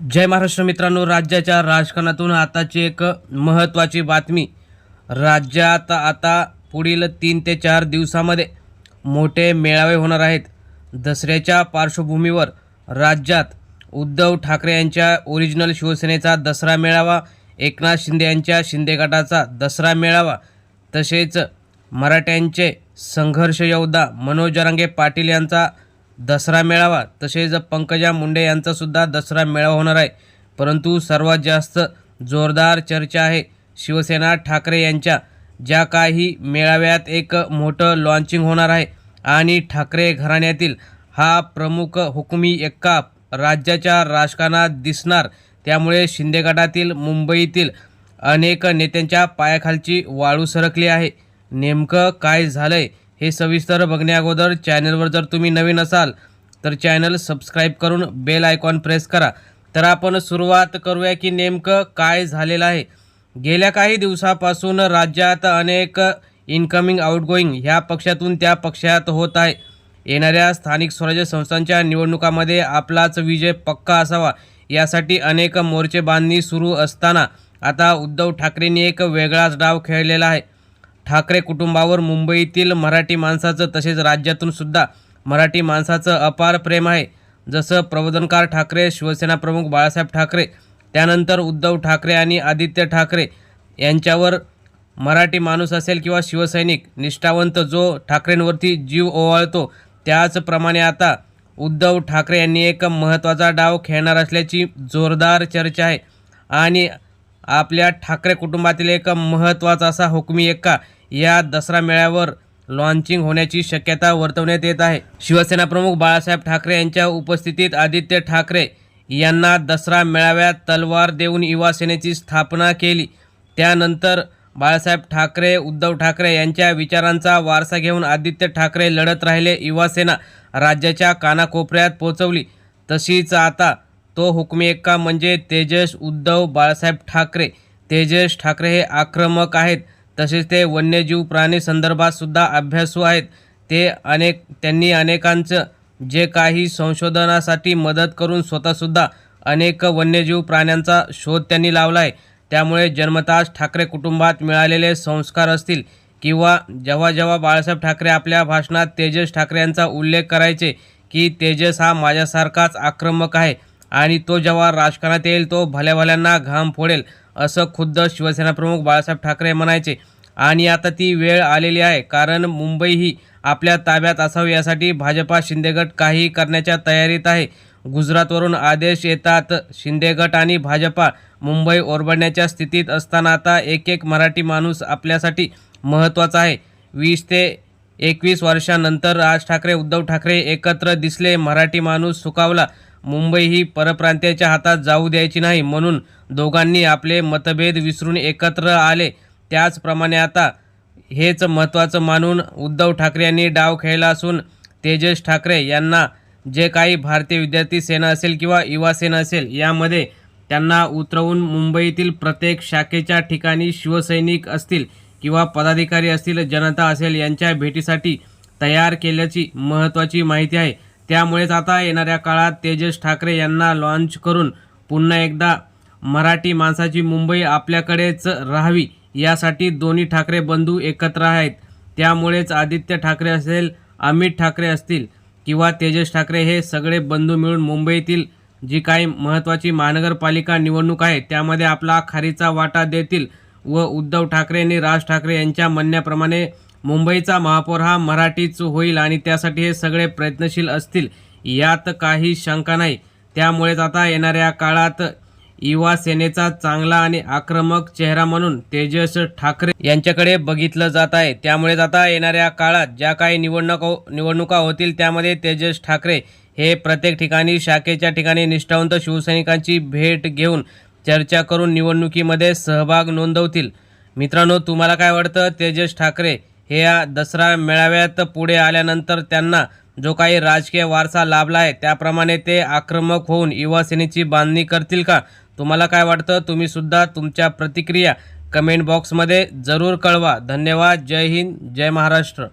जय महाराष्ट्र मित्रांनो राज्याच्या राजकारणातून आताची एक महत्त्वाची बातमी. राज्यात आता पुढील तीन ते चार दिवसामध्ये मोठे मेळावे होणार आहेत. दसऱ्याच्या पार्श्वभूमीवर राज्यात उद्धव ठाकरे यांच्या ओरिजिनल शिवसेनेचा दसरा मेळावा एकनाथ शिंदे यांच्या शिंदे गटाचा दसरा मेळावा तसेच मराठ्यांचे संघर्ष योद्धा मनोज जरांगे पाटील यांचा दसरा मेळावा तसेच पंकजा मुंडे यांचासुद्धा दसरा मेळावा होणार आहे. परंतु सर्वात जास्त जोरदार चर्चा आहे शिवसेना ठाकरे यांच्या ज्या काही मेळाव्यात एक मोठं लॉन्चिंग होणार आहे. आणि ठाकरे घराण्यातील हा प्रमुख हुकुमी एक्का राज्याच्या राजकारणात दिसणार. त्यामुळे शिंदे गटातील मुंबईतील अनेक नेत्यांच्या पायाखालची वाळू सरकली आहे. नेमकं काय झालं आहे हे सविस्तर बघण्याअगोदर चॅनलवर जर तुम्ही नवीन असाल तर चॅनल सबस्क्राईब करून बेल आयकॉन प्रेस करा. तर आपण सुरुवात करूया की नेमकं काय झालेलं आहे. गेल्या काही दिवसापासून राज्यात अनेक इनकमिंग आउटगोईंग ह्या पक्षातून त्या पक्षात होत आहे. येणाऱ्या स्थानिक स्वराज्य संस्थांच्या निवडणुकामध्ये आपलाच विजय पक्का असावा यासाठी अनेक मोर्चे बांधणी सुरू असताना आता उद्धव ठाकरेंनी एक वेगळाच डाव खेळलेला आहे. ठाकरे कुटुंबावर मुंबईतील मराठी माणसाचं तसेच राज्यातून सुद्धा मराठी माणसाचं अपार प्रेम आहे. जसं प्रबोधनकार ठाकरे शिवसेना प्रमुख बाळासाहेब ठाकरे त्यानंतर उद्धव ठाकरे आणि आदित्य ठाकरे यांच्यावर मराठी माणूस असेल किंवा शिवसैनिक निष्ठावंत जो ठाकरेंवरती जीव ओवाळतो त्याचप्रमाणे आता उद्धव ठाकरे यांनी एक महत्त्वाचा डाव खेळणार असल्याची जोरदार चर्चा आहे. आणि आपल्या ठाकरे कुटुंबातील एक महत्त्वाचा असा हुकमी एका या दसरा मेळ्यावर लॉन्चिंग होण्याची शक्यता वर्तवण्यात येत आहे. शिवसेना प्रमुख बाळासाहेब ठाकरे यांच्या उपस्थितीत आदित्य ठाकरे यांना दसरा मेळाव्यात तलवार देऊन युवा सेनेची स्थापना केली. त्यानंतर बाळासाहेब ठाकरे उद्धव ठाकरे यांच्या विचारांचा वारसा घेऊन आदित्य ठाकरे लढत राहिले. युवासेना राज्याच्या कानाकोपऱ्यात पोचवली तशीच आता तो हुकमी एक्का म्हणजे तेजस उद्धव बाळासाहेब ठाकरे. तेजस ठाकरे हे आक्रमक आहेत. तसेच ते वन्यजीव प्राणी संदर्भात सुद्धा अभ्यासू आहेत. ते अनेक त्यांनी अनेकांचं जे काही संशोधनासाठी मदत करून स्वतःसुद्धा अनेक वन्यजीव प्राण्यांचा शोध त्यांनी लावला आहे त्यामुळे जन्मताज ठाकरे कुटुंबात मिळालेले संस्कार असतील किंवा जेव्हा जेव्हा बाळासाहेब ठाकरे आपल्या भाषणात तेजस ठाकरे यांचा उल्लेख करायचे की तेजस हा माझ्यासारखाच आक्रमक आहे आणि तो जेव्हा राजकारणात येईल तो भल्याभल्यांना घाम फोडेल. असं खुद्द शिवसेनाप्रमुख बाळासाहेब ठाकरे म्हणायचे. आणि आता ती वेळ आलेली आहे कारण मुंबई ही आपल्या ताब्यात असावी यासाठी भाजपा शिंदेगट काही करण्याच्या तयारीत आहे. गुजरातवरून आदेश येतात शिंदेगट आणि भाजपा मुंबई ओरबडण्याच्या स्थितीत असताना आता एक एक मराठी माणूस आपल्यासाठी महत्त्वाचा आहे. वीस ते एकवीस वर्षानंतर राज ठाकरे उद्धव ठाकरे एकत्र दिसले मराठी माणूस सुकावला. मुंबई ही परप्रांतीयाच्या हातात जाऊ द्यायची नाही म्हणून दोघांनी आपले मतभेद विसरून एकत्र आले. त्याचप्रमाणे आता हेच महत्त्वाचं मानून उद्धव ठाकरे यांनी डाव खेळला असून तेजस ठाकरे यांना जे काही भारतीय विद्यार्थी सेना असेल किंवा युवा सेना असेल यामध्ये त्यांना उतरवून मुंबईतील प्रत्येक शाखेच्या ठिकाणी शिवसैनिक असतील किंवा पदाधिकारी असतील जनता असेल यांच्या भेटीसाठी तयार केल्याची महत्त्वाची माहिती आहे. त्यामुळेच आता येणाऱ्या काळात तेजस ठाकरे यांना लॉन्च करून पुन्हा एकदा मराठी माणसाची मुंबई आपल्याकडेच राहावी यासाठी दोन्ही ठाकरे बंधू एकत्र आहेत. त्यामुळेच आदित्य ठाकरे असेल अमित ठाकरे असतील किंवा तेजस ठाकरे हे सगळे बंधू मिळून मुंबईतील जी काही महत्त्वाची महानगरपालिका निवडणूक आहे त्यामध्ये आपला खारीचा वाटा देतील व उद्धव ठाकरे आणि राज ठाकरे यांच्या म्हणण्याप्रमाणे मुंबईचा महापौर हा मराठीच होईल आणि त्यासाठी हे सगळे प्रयत्नशील असतील यात काही शंका नाही. त्यामुळेच आता येणाऱ्या काळात युवा सेनेचा चांगला आणि आक्रमक चेहरा म्हणून तेजस ठाकरे यांच्याकडे बघितलं जात आहे. त्यामुळेच आता येणाऱ्या काळात ज्या काही निवडणुका हो- निवडणुका होतील त्यामध्ये तेजस ठाकरे हे प्रत्येक ठिकाणी शाखेच्या ठिकाणी निष्ठावंत शिवसैनिकांची भेट घेऊन चर्चा करून निवडणुकीमध्ये सहभाग नोंदवतील. मित्रांनो तुम्हाला काय वाटतं? तेजस ठाकरे हे या दसरा मेळाव्यात पुढे आल्यानंतर त्यांना जो काही राजकीय वारसा लाभला आहे त्याप्रमाणे ते आक्रमक होऊन युवा सेनेची बांधणी करतील का? तुम्हाला काय वाटतं? तुम्ही सुद्धा तुमच्या प्रतिक्रिया कमेंट बॉक्समध्ये जरूर कळवा. धन्यवाद. जय हिंद. जय महाराष्ट्र.